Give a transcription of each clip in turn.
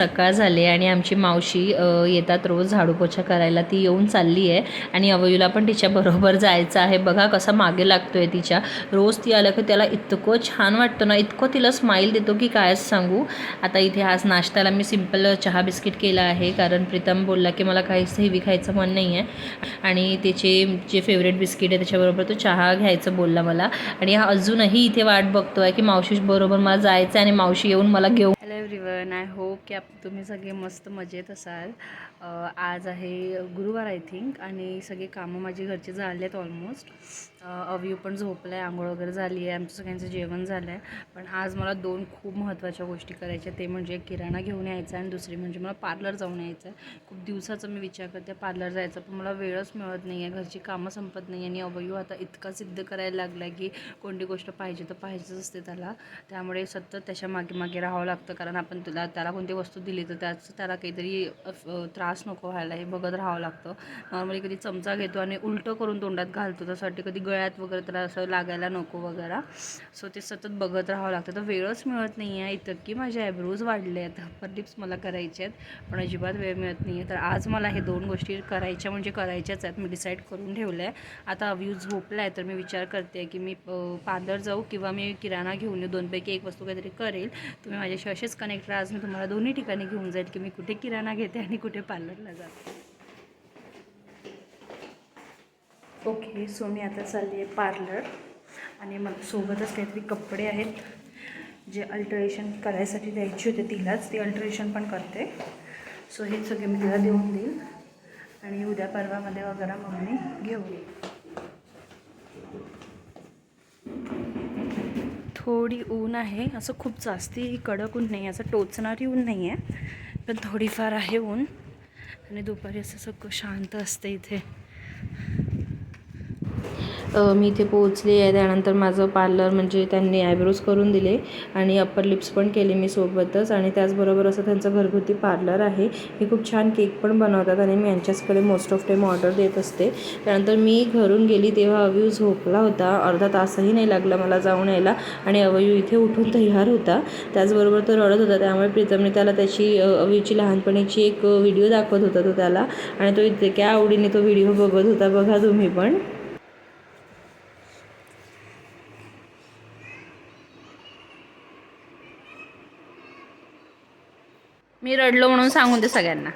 सकाळ झाली आणि आमची मावशी येतात रोज झाडू पोछा करायला. ती येऊन चालली आहे आणि अवयूला पण तिच्याबरोबर जायचं आहे. बघा कसा मागे लागतो आहे तिच्या. रोज ती आलं की त्याला इतकं छान वाटतं ना. इतकं तिला स्माईल देतो की कायच सांगू. आता इथे आज नाश्त्याला मी सिंपल चहा बिस्किट केला आहे. कारण प्रीतम बोलला की मला काहीच हेवी खायचं मन नाही आहे. आणि त्याचे जे फेवरेट बिस्किट आहे त्याच्याबरोबर तो चहा घ्यायचं बोलला मला. आणि हा अजूनही इथे वाट बघतो आहे की मावशी बरोबर मला जायचं आहे आणि मावशी येऊन मला घेऊन हॅलो एव्हरीवन आय होप की आप तुम्ही सगळे मस्त मजेत असाल. आज आहे गुरुवार आय थिंक आणि सगळे कामं माझी घरचे झाले आहेत ऑलमोस्ट अव्यू पण झोपलं आहे आंघोळ वगैरे झाली आहे आमचं सगळ्यांचं जेवण झालं आहे पण आज मला दोन खूप महत्त्वाच्या गोष्टी करायच्या ते म्हणजे किराणा घेऊन यायचा आणि दुसरी म्हणजे मला पार्लर जाऊन यायचं आहे खूप दिवसाचा मी विचार करते पार्लर जायचं पण मला वेळच मिळत नाही आहे घरची कामं संपत नाही आणि अवयू आता इतका सिद्ध करायला लागला की कोणती गोष्ट पाहिजे तर पाहिजेच असते त्याला. त्यामुळे सतत त्याच्यामागे मागे राहावं लागतं कारण आपण तुला त्याला कोणती वस्तू दिली तर त्याचं त्याला काहीतरी त्रास नको व्हायला हे बघत राहावं लागतं. नॉर्मली कधी चमचा घेतो आणि उलटं करून तोंडात घालतो त्यासाठी कधी गळ्यात वगैरे त्याला असं लागायला नको वगैरे. सो ते सतत बघत राहावं लागतं. तर वेळच मिळत नाही आहे इतकी की माझे आयब्रोज वाढले आहेत. अप्पर लिप्स मला करायचे आहेत पण अजिबात वेळ मिळत नाही आहे. तर आज मला हे दोन गोष्टी करायच्या म्हणजे करायच्याच आहेत. मी डिसाईड करून ठेवलं आहे आता अव्यू झोपला आहे तर मी विचार करते की मी पार्लर जाऊ किंवा मी किराणा घेऊन येऊ. दोनपैकी एक वस्तू काहीतरी करेल. तुम्ही माझ्याशी असेच कनेक्ट राहा. आज मी तुम्हाला दोन्ही ठिकाणी घेऊन जाईल की मी कुठे किराणा घेते आणि कुठे पार्लरला जाते. ओके सो मी आता चालली आहे पार्लर आणि मला सोबतच काहीतरी कपडे आहेत जे अल्टरेशन करायसाठी द्यायचे होते तिलाच ती अल्टरेशन पण करते. सो हे सगळे मी तिला देऊन देईल आणि उद्या परवामध्ये वगैरे मग मी घेऊन येईल. थोडी ऊन आहे असं खूप जास्ती कडक ऊन नाही आहे असं टोचणारी ऊन नाही आहे पण थोडीफार आहे ऊन आणि दुपारी असं सगळं शांत असतं इथे. मी इथे पोहोचले आहे. त्यानंतर माझं पार्लर म्हणजे त्यांनी आयब्रोज करून दिले आणि अप्पर लिप्स पण केले मी सोबतच. आणि त्याचबरोबर असं त्यांचं घरगुती पार्लर आहे. हे खूप छान केक पण बनवतात आणि मी यांच्याचकडे मोस्ट ऑफ टाईम ऑर्डर देत असते. त्यानंतर मी घरून गेली तेव्हा अवयू झोपला होता. अर्धा तासही नाही लागला मला जाऊन यायला आणि अवयू इथे उठून तयार होता. त्याचबरोबर तो रडत होता. त्यामुळे प्रीतमने त्याला त्याची अवयूची लहानपणीची एक व्हिडिओ दाखवत होता तो त्याला. आणि तो इतक्या आवडीने तो व्हिडिओ बघत होता. बघा तुम्ही पण. मी रडलो म्हणून सांगून दे सगळ्यांना.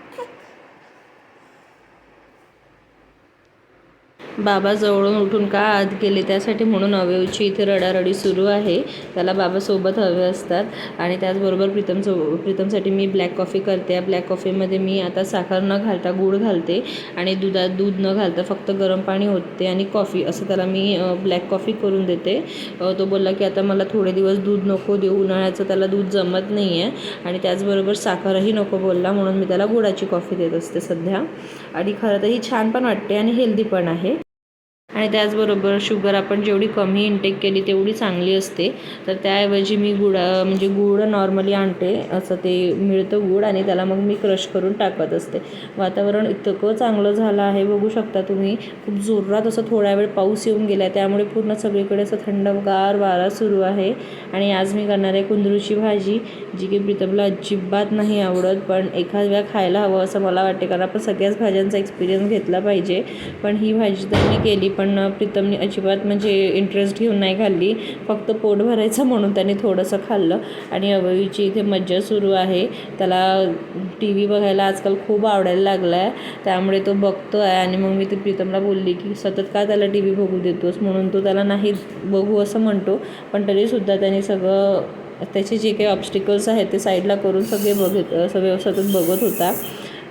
बाबा जवळून उठून का आत गेले? त्यासाठी म्हणून अवयवची इथे रडारडी सुरू आहे. त्याला बाबासोबत हवे असतात. आणि त्याचबरोबर प्रीतमसो प्रीतमसाठी मी ब्लॅक कॉफी करते. ब्लॅक कॉफीमध्ये मी आता साखर न घालता गूळ घालते. आणि दुधात दूध न घालता फक्त गरम पाणी होते आणि कॉफी असं त्याला मी ब्लॅक कॉफी करून देते. तो बोलला की आता मला थोडे दिवस दूध नको देऊ. उन्हाळ्याचं त्याला दूध जमत नाही आहे आणि त्याचबरोबर साखरही नको बोलला. म्हणून मी त्याला गुळाची कॉफी देत असते सध्या. आणि खरं तर ही छान पण वाटते आणि हेल्दी पण आहे. आणि त्याचबरोबर शुगर आपण जेवढी कमी इंटेक केली तेवढी चांगली असते. तर त्याऐवजी मी गुड म्हणजे गुड नॉर्मली आणते. असं ते मिळतं गुड आणि त्याला मग मी क्रश करून टाकत असते. वातावरण इतकं चांगलं झालं आहे. बघू शकता तुम्ही खूप जोरात असं थोड्या वेळ पाऊस येऊन गेला आहे त्यामुळे पूर्ण सगळीकडे असं थंडगार वारा सुरू आहे. आणि आज मी करणार आहे कुंदरूची भाजी जी की प्रीतमला अजिबात नाही आवडत पण एखाद वेळा खायला हवं असं मला वाटते. कारण आपण सगळ्याच भाज्यांचा एक्सपिरियन्स घेतला पाहिजे. पण ही भाजी तर मी केली पण पण प्रीतमने अजिबात म्हणजे इंटरेस्ट घेऊन नाही खाल्ली. फक्त पोट भरायचं म्हणून त्याने थोडंसं खाल्लं. आणि अवयूची इथे मज्जा सुरू आहे. त्याला टी व्ही बघायला आजकाल खूप आवडायला लागला आहे त्यामुळे तो बघतो आहे आणि मग मी ते प्रीतमला बोलली की सतत का त्याला टी व्ही बघू देतोस? म्हणून तो त्याला नाही बघू असं म्हणतो. पण तरीसुद्धा त्याने सगळं त्याचे जे काही ऑब्स्टिकल्स आहेत ते साईडला करून सगळे बघत सगळे सतत बघत होता.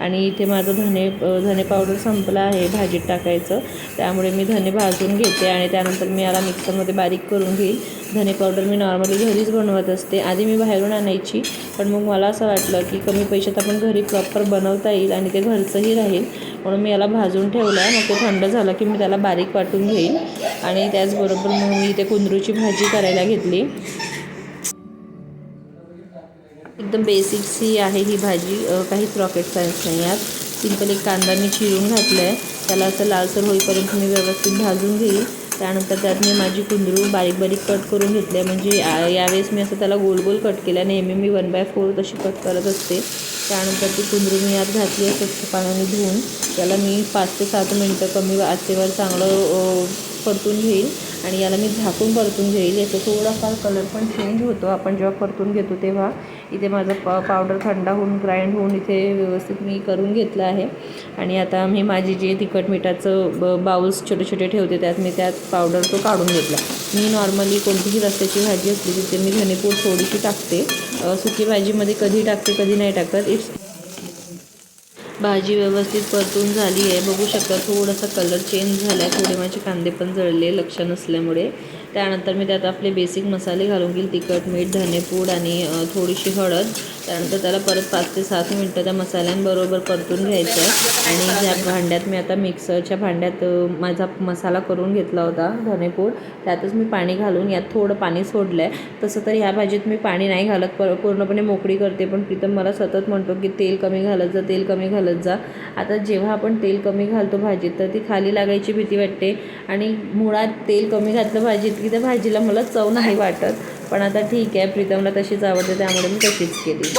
आणि इथे माझं धने धने पावडर संपलं आहे भाजीत टाकायचं. त्यामुळे मी धने भाजून घेते आणि त्यानंतर मी याला मिक्सरमध्ये बारीक करून घेईल. धने पावडर मी नॉर्मली घरीच बनवत असते. आधी मी बाहेरून आणायची पण मग मला असं वाटलं की कमी पैशात आपण घरी प्रॉपर बनवता येईल आणि ते घरचंही राहील. म्हणून मी याला भाजून ठेवलं आहे मग ते थंड झालं की मी त्याला बारीक वाटून घेईल. आणि त्याचबरोबर मग मी इथे कुंदरूची भाजी करायला घेतली. एकदम बेसिक्स ही आहे ही भाजी. काही काहीच रॉकेट सायन्स नाही यात. सिंपल एक कांदा मी चिरून घातला आहे त्याला असं लालसर होईपर्यंत मी व्यवस्थित भाजून घेईल. त्यानंतर त्यात मी माझी कुंदरू बारीक बारीक कट करून घेतली आहे म्हणजे या- यावेळेस मी असं त्याला गोल गोल कट केला नेहमी मी वन बाय फोर तशी कट करत असते. त्यानंतर ती कुंदरू मी यात घातली आहे स्वच्छ पाण्याने धुवून. त्याला मी पाच ते सात मिनटं कमी आचेवर चांगलं परतून घेईल. आणि याला मी झाकून परतून घेईल. याचा थोडाफार कलर पण चेंज होतो. आपण जेव्हा परतून घेतो तेव्हा इथे माझा पा पावडर थंड होऊन ग्राइंड होऊन इथे व्यवस्थित मी करून घेतलं आहे. आणि आता मी माझी जे तिखट मिठाचं ब बाउल्स छोटे छोटे ठेवते त्यात मी त्यात पावडर तो काढून घेतला. मी नॉर्मली कोणतीही रस्त्याची भाजी असली तिथे मी धनेपूड थोडीशी टाकते. सुकी भाजीमध्ये कधी टाकते कधी नाही टाकत. इट्स भाजी व्यवस्थित परतून झाली आहे. बघू शकता थोडासा कलर चेंज झाला आहे थोडे माझे कांदे पण जळले लक्ष नसल्यामुळे. त्यानंतर मी त्यात आपले बेसिक मसाले घालून घेईल. तिखट मीठ धनेपूड आणि थोडीशी हळद. त्यानंतर त्याला परत पाच ते सात मिनटं त्या मसाल्यांबरोबर परतून घ्यायचं आहे आणि ज्या भांड्यात मी आता मिक्सरच्या भांड्यात माझा मसाला करून घेतला होता धनेपूड. त्यातच मी पाणी घालून यात थोडं पाणी सोडलं आहे तसं तर ह्या भाजीत मी पाणी नाही घालत पर पूर्णपणे मोकळी करते. पण प्रीतम मला सतत म्हणतो की तेल कमी घालत जा तेल कमी घालत जा. आता जेव्हा आपण तेल कमी घालतो भाजीत तर ती खाली लागायची भीती वाटते. आणि मुळात तेल कमी घातलं भाजीत की त्या भाजीला मला चव नाही वाटत. पण आता ठीक आहे प्रीतमला तशीच आवडते त्यामुळे मी तशीच केली.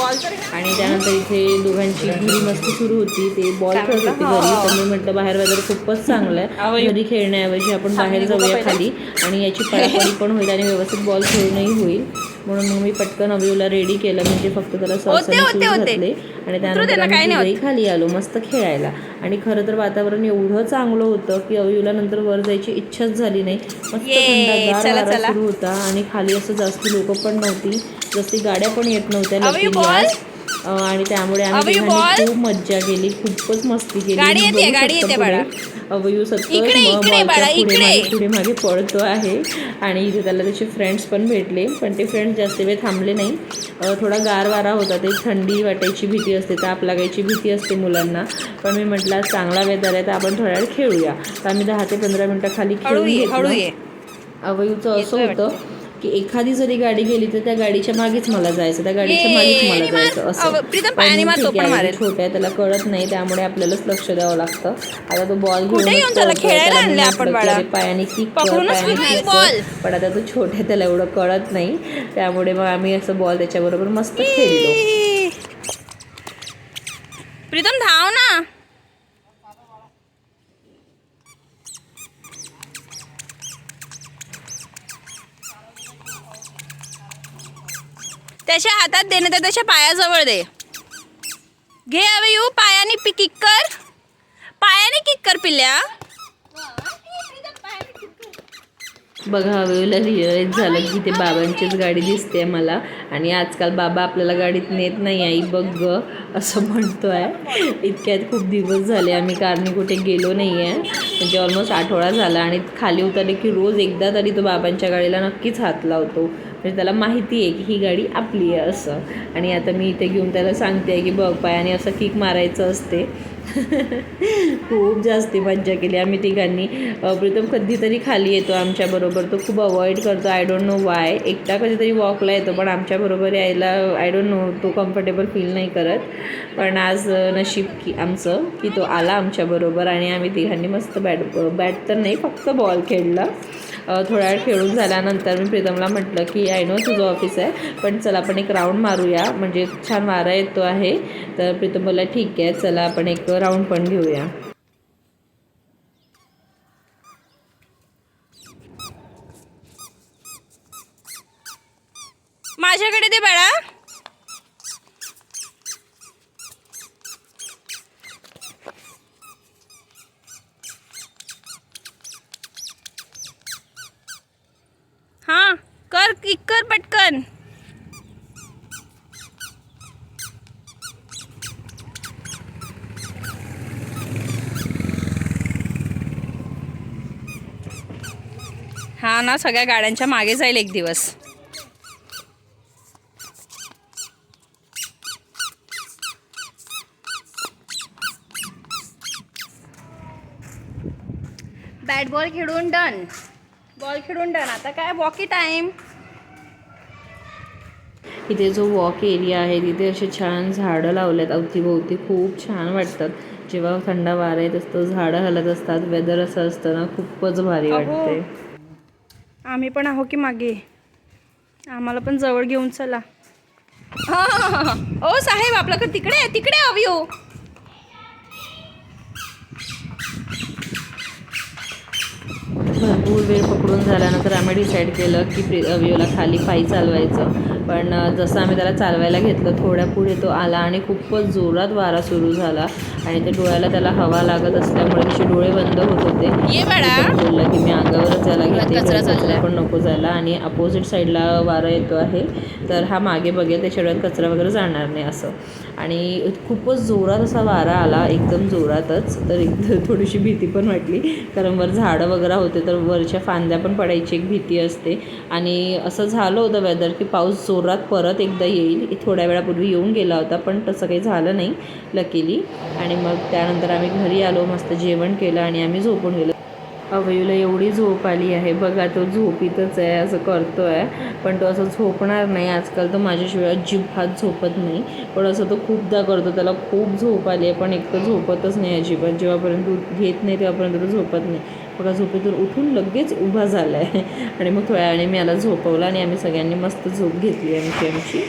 आणि त्यानंतर इथे दोघांची घरी मस्ती सुरू होती ते बॉल खेळत होती घरी तर मी म्हटलं बाहेर वेदर खूपच चांगलं आहे. घरी खेळण्याऐवजी आपण बाहेर जाऊया खाली. आणि याची पळापळी पण होईल आणि व्यवस्थित बॉल खेळूनही होईल. म्हणून मग मी पटकन अभियूला रेडी केलं. म्हणजे फक्त त्याला सॉस. घातले आणि त्यानंतर खाली आलो मस्त खेळायला. आणि खरं तर वातावरण एवढं चांगलं होतं की अभियूला नंतर वर जायची इच्छाच झाली नाही. मस्त थंडगार. सुरू होता आणि खाली असं जास्ती लोक पण नव्हती. जसती गाड्या पण येत नव्हत्या आणि त्यामुळे आम्ही? खूप मज्जा केली खूपच मस्ती केली. गाडी येते, बाळा. अभयू सतत पुढे. मागे पळतो आहे. आणि इथे त्याला त्याचे फ्रेंड्स पण भेटले पण ते फ्रेंड्स जास्त वेळ थांबले नाही. थोडा गार वारा होता ते थंडी वाटायची भीती असते ताप लागायची भीती असते मुलांना. पण मी म्हटलं आज चांगला वेदर आहे तर आपण थोड्या वेळ खेळूया. तर आम्ही दहा ते पंधरा मिनटं खाली खेळून अवयूचं असं होतं की एखादी जरी गाडी गेली तर त्या गाडीच्या मागेच मला जायचं त्या गाडीच्या मागेच मला. जायचं असं. छोटा आहे त्याला कळत नाही त्यामुळे आपल्यालाच लक्ष द्यावं लागतं. आता तो बॉल घेऊन. पायाने किक पण आता तो छोटा आहे त्याला एवढं कळत नाही. त्यामुळे मग आम्ही असं बॉल त्याच्याबरोबर मस्त खेळलो. प्रीतम धाव ना. त्याच्या हातात दे ना तर त्याच्या पायाजवळ दे. घे अवे येऊ पायाने पी किक कर. पायाने किक कर पिल्या बघा हवेला रिअलाईज झालं की ते बाबांचीच गाडी दिसते मला. आणि आजकाल बाबा आपल्याला गाडीत नेत नाही आई बघ ग असं म्हणतो आहे इतक्यात खूप दिवस झाले आम्ही कारने कुठे गेलो नाही आहे म्हणजे ऑलमोस्ट आठवडा झाला आणि खाली उतरले की रोज एकदा तरी तो बाबांच्या गाडीला नक्कीच हात लावतो. म्हणजे त्याला माहिती आहे की ही गाडी आपली आहे असं. आणि आता मी इथे घेऊन त्याला सांगते आहे की बघ पायाने असं किक मारायचं असते. खूप जास्ती मज्जा केली आम्ही तिघांनी. प्रीतम कधीतरी खाली येतो आमच्याबरोबर तो खूप अवॉइड करतो. आय डोंट नो वाय एकटा कधीतरी वॉकला येतो पण आमच्याबरोबर यायला आय डोंट नो तो कम्फर्टेबल फील नाही करत. पण आज नशीब की आमचं की तो आला आमच्याबरोबर आणि आम्ही तिघांनी मस्त बॅट बॅट तर नाही फक्त बॉल खेळला. थोडा वेळ खेळून झाल्यानंतर मी प्रीतमला म्हटलं की आय नो तुझं ऑफिस आहे पण चला आपण एक राऊंड मारूया. म्हणजे छान वारा येतो आहे. तर प्रीतम बोलला ठीक आहे चला आपण एक राऊंड पण घेऊया. माझ्याकडे दे बाळा हा कर किक कर पटकन हा ना सगळ्या गाड्यांच्या मागे जाईल एक दिवस. बॅट बॉल खेळून डन बॉल खेळून डन आता काय वॉकी टाइम इथे जो वॉक एरिया आहे तिथे असे छान झाडं लावल्यात अवतीभोवती खूप छान वाटतात. जेव्हा थंड वारा येत असतो झाडं हलत असतात. वेदर असं असतं ना खूपच भारी. वाटते आम्ही पण आहो की मागे आम्हाला पण जवळ घेऊन चला हां ओ साहेब आपल्याकडे तिकडे आहे, तिकडे हो। भरपूर वेळ पकडून झाल्यानंतर आम्ही डिसाईड केलं की प्रि अविओला खाली पायी चालवायचं. पण जसं आम्ही त्याला चालवायला घेतलं थोड्या पुढे तो आला आणि खूपच जोरात वारा सुरू झाला आणि ते डोळ्याला त्याला हवा लागत असल्यामुळे त्याचे डोळे बंद होत होते. बोलला की मी अंगावरच जायला घेते कचरा घरी चाललाय. पण नको जायला. आणि अपोजिट साईडला वारा येतो आहे तर हा मागे बघेल त्याच्या डोळ्यात कचरा वगैरे जाणार नाही असं. आणि खूपच जोरात असा वारा आला एकदम जोरातच. तर एकदम थोडीशी भीती पण वाटली. कारण वर झाडं वगैरे होते तर वरच्या फांद्या पण पडायची एक भीती असते. आणि असं झालं होतं वेदर की पाऊस जोरात परत एकदा येईल. थोड्या वेळापूर्वी येऊन गेला होता पण तसं काही झालं नाही लकीली आणि मग त्यानंतर आम्ही घरी आलो मस्त जेवण केलं आणि आम्ही झोपून गेलो. अवयूला एवढी झोप आली आहे. बघा तो झोपीतच आहे असं करतो आहे पण तो असं झोपणार नाही. आजकाल तो माझ्याशिवाय अजिबात झोपत नाही. पण असं तो खूपदा करतो. त्याला खूप झोप आली आहे पण एक तर झोपतच नाही अजिबात. जेव्हापर्यंत दूध घेत नाही तेव्हापर्यंत तो झोपत नाही. बघा झोपेतून उठून लगेच उभा झाला आहे आणि मग थोड्या वेळाने मी याला झोपवला आणि आम्ही सगळ्यांनी मस्त झोप घेतली आमची आमची.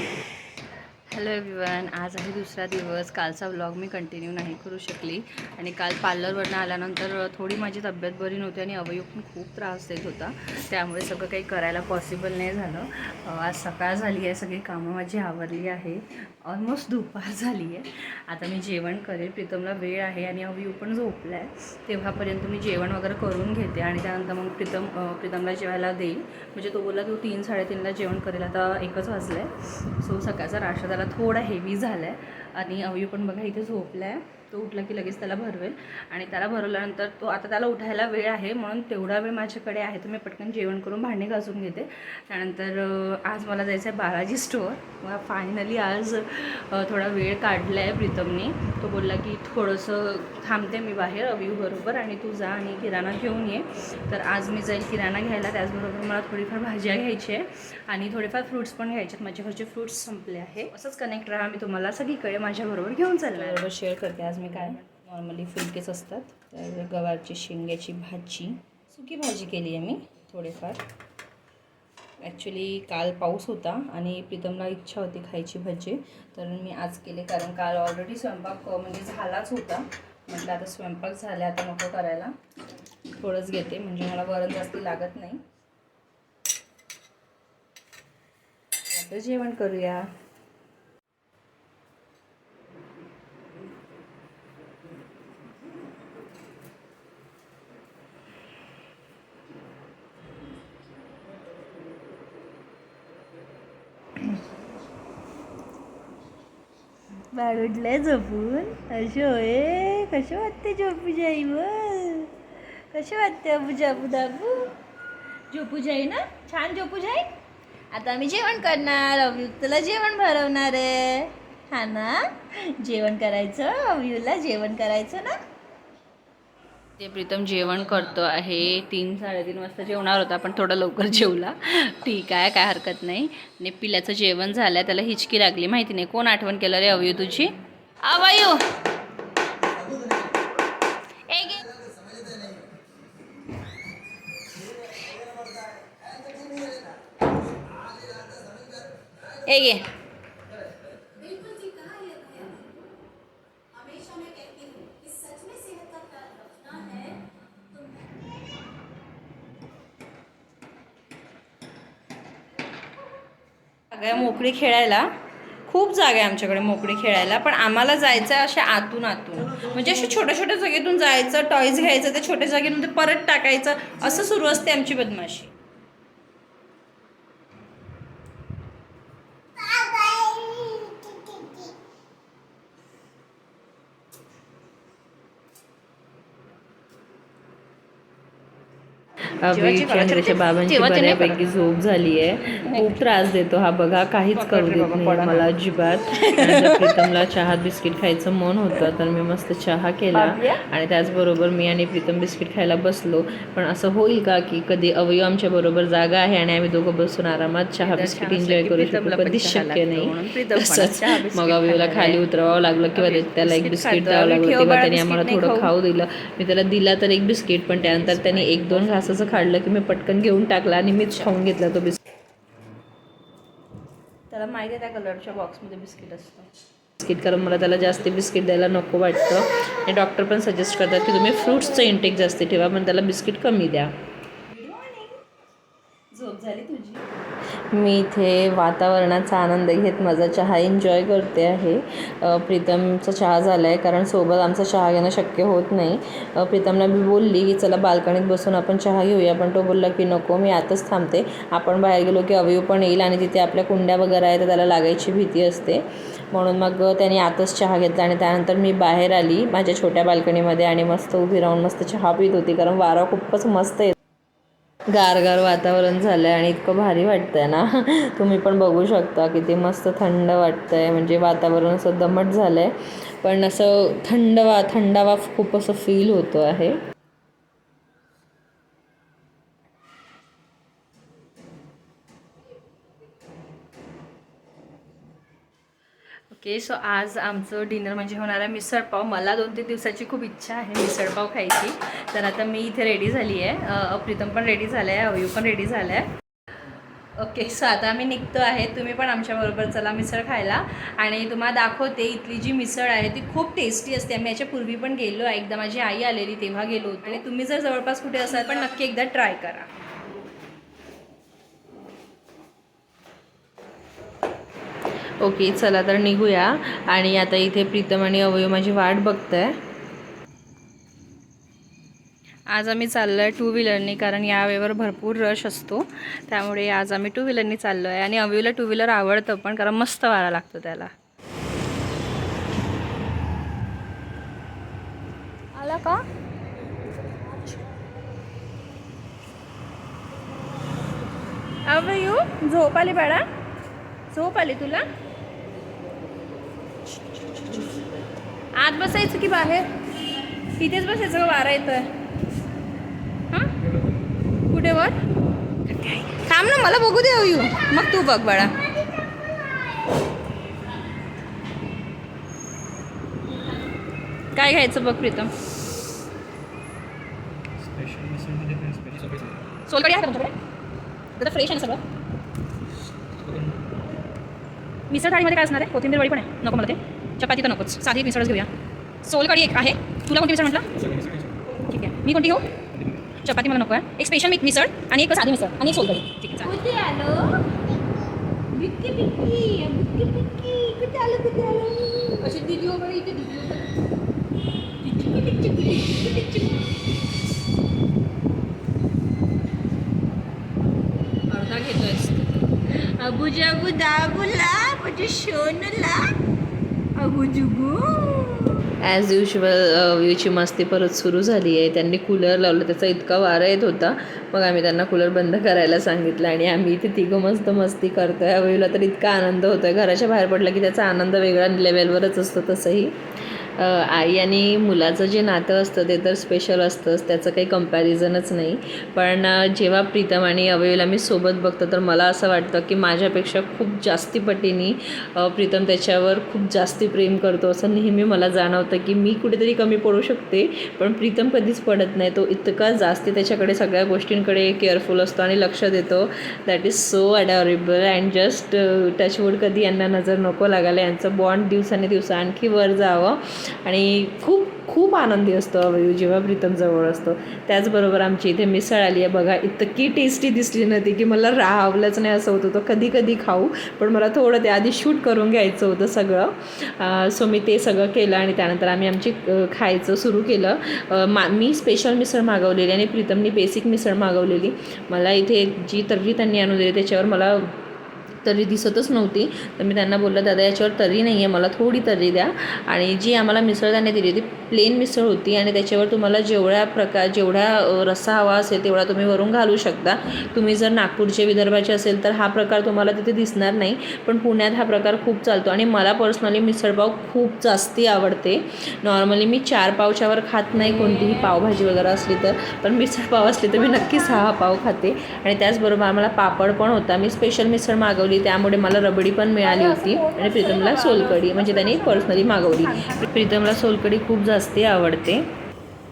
हॅलो एव्हरीवन आज आहे दुसरा दिवस. कालचा व्लॉग मी कंटिन्यू नाही करू शकली. आणि काल पार्लरवरनं आल्यानंतर थोडी माझी तब्येत बरी नव्हती आणि अवयव पण खूप त्रास देत होता. त्यामुळे सगळं काही करायला पॉसिबल नाही झालं. आज सकाळ झाली आहे सगळी कामं माझी आवरली आहे. ऑलमोस्ट दुपार झाली आहे आता मी जेवण करेल प्रीतमला वेळ आहे आणि अवयव पण झोपला आहे तेव्हापर्यंत मी जेवण वगैरे करून घेते आणि त्यानंतर मग प्रीतम प्रीतमला जेवायला देईल. म्हणजे तो बोलला तो तीन साडेतीनला जेवण करेल. आता एकच वाजलं आहे सो सकाळचा राष्ट्र त्याला थोडा हेवी झाला आहे आणि अवयव पण बघा इथे झोपला आहे तो उठला की लगेच त्याला भरवेल. आणि त्याला भरवल्यानंतर तो आता त्याला उठायला वेळ आहे म्हणून तेवढा वेळ माझ्याकडे आहे. तर मी पटकन जेवण करून भांडे घासून घेते. त्यानंतर आज मला जायचं आहे बालाजी स्टोअर मला फायनली आज थोडा वेळ काढला आहे प्रीतमने. तो बोलला की थोडंसं थांबते मी बाहेर अव्यूबरोबर बरोबर आणि तू जा आणि किराणा घेऊन ये. तर आज मी जाईल किराणा घ्यायला. त्याचबरोबर मला थोडीफार भाज्या घ्यायची आहे आणि थोडेफार फ्रुट्स पण घ्यायचे आहेत माझ्या घरचे फ्रुट्स संपले आहे. असंच कनेक्ट राहा मी तुम्हाला सगळीकडे माझ्याबरोबर घेऊन चालणार शेअर करते. आज मी काय नॉर्मली फुलकेच असतात. तर गवारची शेंग्याची भाजी. सुकी भाजी केली आहे मी थोडेफार. ॲक्च्युली काल पाऊस होता आणि प्रीतमला इच्छा होती खायची भजी. तर मी आज केले कारण काल ऑलरेडी स्वयंपाक म्हणजे झालाच होता. म्हटलं आता स्वयंपाक झाला आता नको करायला. थोडंच घेते म्हणजे मला वरण जास्ती लागत नाही. आता जेवण करूया. बाळुडलंय झोपून अशो होय. कशी वाटते झोपूजा आई व कशी वाटते अबूजा अबू दाबू झोपू जाई ना? छान झोपूजाई आता आम्ही जेवण करणार. अभियुक्त तुला जेवण भरवणार आहे. हा ना? जेवण करायचं? अभियूला जेवण करायचं ना? ते प्रीतम जेवण करतो आहे. तीन साडेतीन वाजता जेवणार होता पण थोडं लवकर जेवला. ठीक आहे काय हरकत नाही. आणि पिल्याचं जेवण झालं त्याला हिचकी लागली. माहिती नाही कोण आठवण केलं रे अवयू तुझी? अवयू! ए गे. जागा आहे मोकळी खेळायला खूप जागा आहे आमच्याकडे मोकळी खेळायला पण आम्हाला जायचं आहे अशा आतून आतून. म्हणजे अशा छोट्या छोट्या जागेतून जायचं टॉईज घ्यायचं त्या छोट्या जागेतून ते परत टाकायचं असं सुरू असते आमची बदमाशी. त्याच्या बाबांची बऱ्यापैकी झोप झाली आहे. खूप त्रास देतो हा बघा काहीच करू देत नाही मला अजिबात. प्रीतमला चहा बिस्किट खायचं मन होतं तर मी मस्त चहा केला. आणि त्याचबरोबर मी आणि प्रीतम बिस्किट खायला बसलो. पण असं होईल का की कधी अवयव आमच्या बरोबर जागा आहे आणि आम्ही दोघं बसून आरामात चहा बिस्किट एन्जॉय करू शकतो कधीच शक्य नाही. मग अवयवला खाली उतरवावं लागलं किंवा त्याला एक बिस्किट द्यावं लागलं तेव्हा त्याने आम्हाला थोडं खाऊ दिलं. मी त्याला दिला तर एक बिस्किट पण त्यानंतर त्याने एक दोन घासाचं खाल्लं की मी पटकन घेऊन टाकला आणि मीच खाऊन घेतला तो बिस्किट. त्याला माहिती आहे त्या कलरच्या बॉक्समध्ये बिस्किट असतं. बिस्किट कारण मला त्याला जास्त बिस्किट द्यायला नको वाटतं. आणि डॉक्टर पण सजेस्ट करतात की तुम्ही फ्रूट्सचं इंटेक जास्ती ठेवा पण त्याला बिस्किट कमी द्या. झोप झाली तुझी? मी इथे वातावरणाचा आनंद घेत माझा चहा एन्जॉय करते आहे. प्रीतमचा चहा झाला आहे कारण सोबत आमचा चहा घेणं शक्य होत नाही. प्रीतमला मी बोलली की चला बाल्कनीत बसून आपण चहा घेऊया पण तो बोलला की नको मी आताच थांबते. आपण बाहेर गेलो की अवयव पण येईल आणि तिथे आपल्या कुंड्या वगैरे आहे तर त्याला लागायची भीती असते. म्हणून मग त्याने आतच चहा घेतला आणि त्यानंतर मी बाहेर आली माझ्या छोट्या बाल्कनीमध्ये आणि मस्त उभी राहून मस्त चहा पित होती कारण वारा खूपच मस्त आहे गारगार वातावरण झालं आहे आणि इतकं भारी वाटतं आहे ना. तुम्ही पण बघू शकता किती मस्त थंड वाटतं आहे म्हणजे वातावरण असं दमट झालं आहे पण असं थंड वा थंडावा खूप असं फील होतो आहे. ओके सो आज आमचं डिनर म्हणजे होणार आहे मिसळपाव मला दोन तीन दिवसाची खूप इच्छा आहे मिसळपाव खायची. तर आता मी इथे रेडी झाली आहे. प्रीतम पण रेडी झालं आहे अवयू पण रेडी झाला आहे ओके सो आता आम्ही निघतो आहे. तुम्ही पण आमच्याबरोबर चला मिसळ खायला. आणि तुम्हाला दाखवते इथली जी मिसळ आहे ती खूप टेस्टी असते. आम्ही याच्या पूर्वी पण गेलो आहे. एकदा माझी आई आलेली तेव्हा गेलो होतो. आणि तुम्ही जर जवळपास कुठे असाल पण नक्की एकदा ट्राय करा. ओके चला तर निघूया. आणि आता इथे प्रीतम आणि अवयव माझी वाट बघताय. आज आम्ही चाललो आहे टू व्हीलरनी कारण या वेळेवर भरपूर रश असतो. त्यामुळे आज आम्ही टू व्हीलरनी चाललो आहे आणि अवयूला टू व्हीलर आवडतं पण कारण मस्त वारा लागतो त्याला. आला का? अवयू झोप आली बाळा. झोप आली तुला? आत बसायचं की बाहेर? तिथेच बसायचं का वारा येतोय? हां? कुठे वर? थांब ना मला बघू दे अवयू मग तू बघ बाळा. काय घ्यायचं बघ प्रीतम? सोलकडी आहे का तुमच्याकडे? त्याचं फ्रेश आहे सगळं? मिसळ थाळीमध्ये काय असणार आहे? कोथिंबीर वडी पण आहे. नको मला ते. चपाती तर नकोच. साधी मिसळच घेऊया. सोलकडी एक आहे. तुला कोणती मिसळ म्हटलं? ठीक आहे. मी कोणती घेऊ? चपाती मला नको आहे. एक स्पेशल मिसळ आणि एक साधी मिसळ आणि एक सोलकडी ठीक आहे चालेल. कुठे आलो बिक्की बिक्की बिक्की बिक्की कुठे आलो कुठे आलो अशी दीदी वगैरे इथे दीदी अर्धा घेतोय अबू जाबू म्हणजे शोनला? अबू ॲज युजल व्ह्यूची मस्ती परत सुरू झाली आहे त्यांनी कूलर लावलं त्याचा इतका वारा येत होता. मग आम्ही त्यांना कूलर बंद करायला सांगितलं आणि आम्ही इथे तिघं मस्त मस्ती करतो आहे अवयूला तर इतका आनंद होतो आहे घराच्या बाहेर पडला की त्याचा आनंद वेगळ्या लेवलवरच असतो तसंही. आई आणि मुलाचं जे नातं असतं ते तर स्पेशल असतंच. त्याचं काही कम्पॅरिझनच नाही. पण जेव्हा प्रीतम आणि अवयला मी सोबत बघतो तर मला असं वाटतं की माझ्यापेक्षा खूप जास्ती पटीने प्रीतम त्याच्यावर खूप जास्ती प्रेम करतो. असं नेहमी मला जाणवतं की मी कुठेतरी कमी पडू शकते पण प्रीतम कधीच पडत नाही. तो इतका जास्ती त्याच्याकडे सगळ्या गोष्टींकडे केअरफुल असतो आणि लक्ष देतो. That is so adorable and just touch wood कधी यांना नजर नको लागायला. यांचं बॉन्ड दिवसाने दिवसा आणखी वर जावं. आणि खूप खूप आनंदी असतो अवयव जेव्हा प्रीतम जवळ असतो. त्याचबरोबर आमची इथे मिसळ आली आहे. बघा इतकी टेस्टी दिसली नव्हती की मला राहावलंच नाही असं होतं कधी कधी खाऊ पण मला थोडं ते आधी शूट करून घ्यायचं होतं सगळं. सो मी ते सगळं केलं आणि त्यानंतर आम्ही आमची खायचं सुरू केलं. मा मी स्पेशल मिसळ मागवलेली आणि प्रीतमनी बेसिक मिसळ मागवलेली. मला इथे जी तर्री त्यांनी आणून दिली त्याच्यावर मला तर्री दिसतच नव्हती. तर मी त्यांना बोललं दादा याच्यावर तर्री नाही आहे मला थोडी तर्री द्या. आणि जी आम्हाला मिसळ त्यांनी दिली ती प्लेन मिसळ होती आणि त्याच्यावर तुम्हाला जेवढ्या प्रकार जेवढा रस्सा हवा असेल तेवढा तुम्ही वरून घालू शकता. तुम्ही जर नागपूरचे विदर्भाचे असेल तर हा प्रकार तुम्हाला तिथे दिसणार नाही. पण पुण्यात हा प्रकार खूप चालतो आणि मला पर्सनली मिसळपाव खूप जास्ती आवडते. नॉर्मली मी चार पावच्यावर खात नाही कोणतीही पावभाजी वगैरे असली तर. पण मिसळपाव असली तर मी नक्की सहा पाव खाते. आणि त्याचबरोबर आम्हाला पापड पण होता. मी स्पेशल मिसळ मागवली त्यामुळे मला रबडी पण मिळाली होती. आणि प्रीतमला सोलकडी म्हणजे त्याने पर्सनली मागवली. प्रीतमला सोलकडी खूप जास्ती आवडते.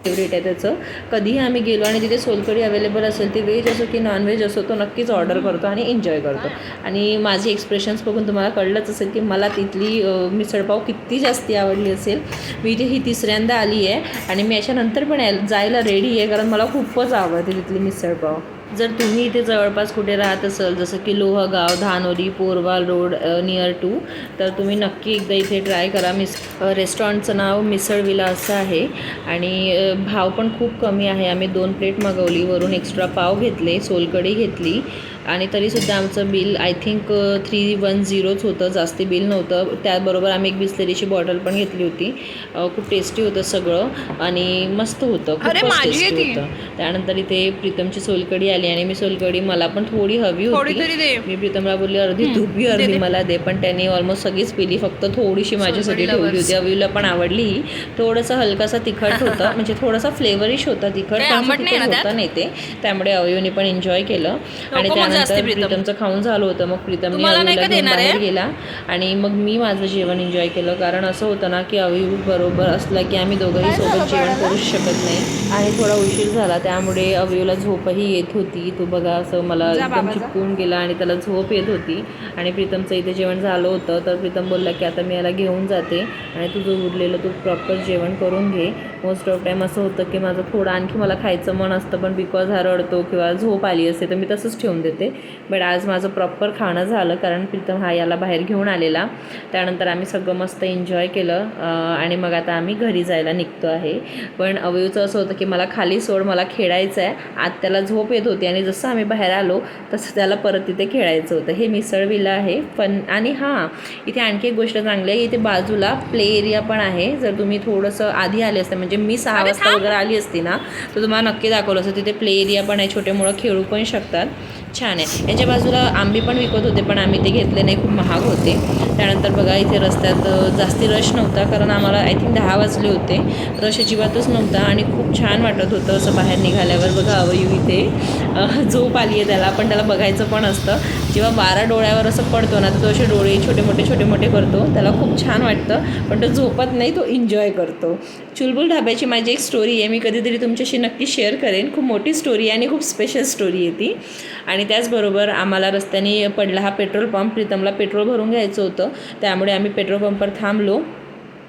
फेवरेट आहे त्याचं. कधीही आम्ही गेलो आणि तिथे सोलकढी अवेलेबल असेल ती व्हेज असो की नॉनव्हेज असो तो नक्कीच ऑर्डर करतो आणि एन्जॉय करतो. आणि माझे एक्सप्रेशन्स बघून तुम्हाला कळलंच असेल की मला तिथली मिसळपाव किती जास्ती आवडली असेल. मी इथे ही तिसऱ्यांदा आली आहे आणि मी याच्यानंतर पण जायला रेडी आहे कारण मला खूपच आवडते तिथली मिसळपाव जर तुम्ही इथे जवळपास कुठे राहत असाल जसं की Lohegaon Dhanori Porwal road near to तर तुम्ही नक्की एकदा इथे ट्राय करा. मिस रेस्टॉरंटचं नाव मिसळ विला असं आहे आणि भाव पण खूप कमी आहे. आम्ही दोन प्लेट मागवली वरून एक्स्ट्रा पाव घेतले सोलकढी घेतली. आणि तरीसुद्धा आमचं bill I think three one झिरोच होतं. जास्ती बिल नव्हतं. त्याबरोबर आम्ही एक बिस्लरीची बॉटल पण घेतली होती. खूप टेस्टी होतं सगळं आणि मस्त होतं. खूपच टेस्टी होतं. त्यानंतर इथे प्रीतमची सोलकढी आली आणि मी सोलकढी मला पण थोडी हवी होती. मी प्रीतमला बोलली अर्धी बी अर्धी मला दे. पण त्याने ऑलमोस्ट सगळीच पिली फक्त थोडीशी माझ्यासाठी ठेवली होती. अवीला पण आवडली. ही थोडंसं हलकासा तिखट होतं. म्हणजे थोडासा फ्लेवरिश होता तिखट होतं नाही ते. त्यामुळे अवयवने पण एन्जॉय केलं. आणि त्यानंतर प्रीतमचं खाऊन झालं होतं मग प्रीतमने अवीला घेऊन बाहेर गेला आणि मग मी माझं जेवण एन्जॉय केलं. कारण असं होतं ना की अवी बरोबर असला की आम्ही दोघंही सोबत जेवण करूच शकत नाही. आणि थोडा उशीर झाला त्यामुळे अवीला झोपही येत होती. तो बघा असं मला एकदम चिपकून गेला आणि त्याला झोप येत होती. आणि प्रीतमचं इथे जेवण झालं होतं. तर प्रीतम बोलला की आता मी याला घेऊन जाते आणि तुझं उरलेलं तू प्रॉपर जेवण करून घे. मोस्ट ऑफ टाईम असं होतं की माझं थोडं आणखी मला खायचं मन असतं पण बिकॉज हा रडतो किंवा झोप आली असते तर मी तसंच ठेवून देते. बट आज माझं प्रॉपर खाणं झालं कारण प्रीतम हा याला बाहेर घेऊन आलेला. त्यानंतर आम्ही सगळं मस्त एन्जॉय केलं. आणि मग आता आम्ही घरी जायला निघतो आहे. पण अवयूचं असं होतं की मला खाली सोड मला खेळायचं आहे आत त्याला झोप येत होती आणि जसं आम्ही बाहेर आलो तसं त्याला परत तिथे खेळायचं होतं. हे मिसळ विला आहे. पण आणि हां इथे आणखी एक गोष्ट चांगली आहे. इथे बाजूला प्ले एरिया पण आहे. जर तुम्ही थोडंसं आधी आले असते म्हणजे मी सहा वाजता वगैरे आली असती ना तर तुम्हाला नक्की दाखवलं असतं. तिथे प्ले एरिया पण आहे. छोटे मुलं खेळू पण शकतात. छान आहे. याच्या बाजूला आंबे पण विकत होते पण आम्ही ते घेतले नाही खूप महाग होते. त्यानंतर बघा इथे रस्त्यात जास्ती रश नव्हता कारण आम्हाला आय थिंक दहा वाजले होते. रश अजिबातच नव्हता आणि खूप छान वाटत होतं असं बाहेर निघाल्यावर. बघा अवयू इथे? झोप आली आहे त्याला पण त्याला बघायचं पण असतं. जेव्हा बारा डोळ्यावर असं पडतो ना तर तो असे डोळे छोटे मोठे छोटे मोठे करतो. त्याला खूप छान वाटतं पण तो झोपत नाही तो एन्जॉय करतो. चुलबुल ढाब्याची माझी एक स्टोरी आहे मी कधीतरी तुमच्याशी नक्की शेअर करेन. खूप मोठी स्टोरी आहे आणि खूप स्पेशल स्टोरी आहे ती. आणि त्याचबरोबर आम्हाला रस्त्याने पडला हा पेट्रोल पंप प्रीतमला पेट्रोल भरून घ्यायचं होतं. त्यामुळे आम्ही पेट्रोल पंपवर थांबलो.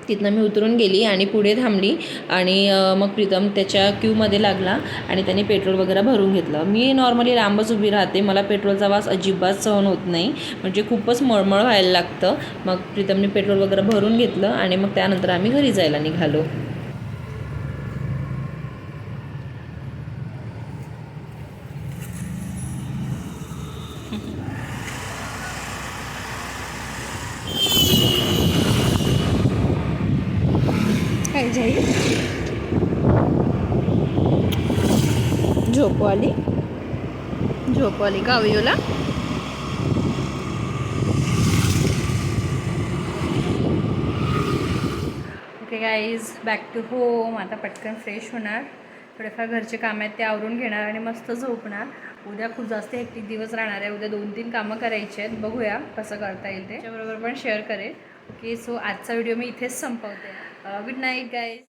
तिथनं मी उतरून गेली आणि पुढे थांबली आणि मग प्रीतम त्याच्या क्यूमध्ये लागला आणि त्याने पेट्रोल वगैरे भरून घेतलं. मी नॉर्मली लांबच उभी राहते मला पेट्रोलचा वास अजिबात सहन होत नाही. म्हणजे खूपच मळमळ व्हायला लागतं. मग प्रीतमने पेट्रोल वगैरे भरून घेतलं आणि मग त्यानंतर आम्ही घरी जायला निघालो. થઈ જઈએ જોપવાલી જોપવાલી झोप okay guys back to home आता पटकन फ्रेश होणार. थोडेफार घरचे काम आहेत ते आवरून घेणार आणि मस्त झोपणार. उद्या खूप जास्त हेक्टिक दिवस राहणार आहे. उद्या दोन तीन कामं करायची आहेत. बघूया कसं करता येईल ते. त्याच्याबरोबर पण शेअर करेल. ओके सो आजचा व्हिडिओ मी इथेच संपवते. Good night guys